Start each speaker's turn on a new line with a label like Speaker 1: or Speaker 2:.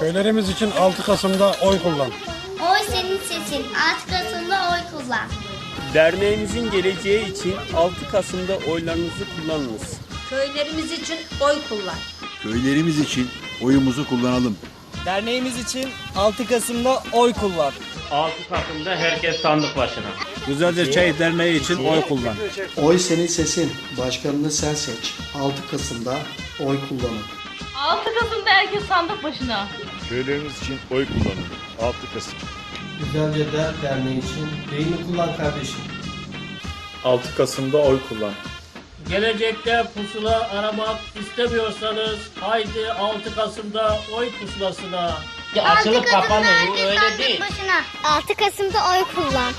Speaker 1: Köylerimiz için 6 Kasım'da oy kullan.
Speaker 2: Oy senin sesin. 6 Kasım'da oy kullan.
Speaker 3: Derneğimizin geleceği için 6 Kasım'da oylarınızı kullanınız.
Speaker 4: Köylerimiz için oy kullan.
Speaker 5: Köylerimiz için oyumuzu kullanalım.
Speaker 6: Derneğimiz için 6 Kasım'da oy kullan.
Speaker 7: 6 Kasım'da herkes sandık başına.
Speaker 5: Güzelce Çay Derneği için oy kullan.
Speaker 8: Oy senin sesin. Başkanını sen seç. 6 Kasım'da oy kullanın.
Speaker 9: 6 Kasım'da herkes sandık başına.
Speaker 10: Köylerimiz için oy kullanın. 6 Kasım.
Speaker 8: Güzelce der derneği için beyni kullan kardeşim.
Speaker 10: 6 Kasım'da oy kullan.
Speaker 7: Gelecekte pusula aramak istemiyorsanız haydi 6 Kasım'da oy pusulasına.
Speaker 2: Açılıp kapanır öyle değil. Başına. 6 Kasım'da oy kullan.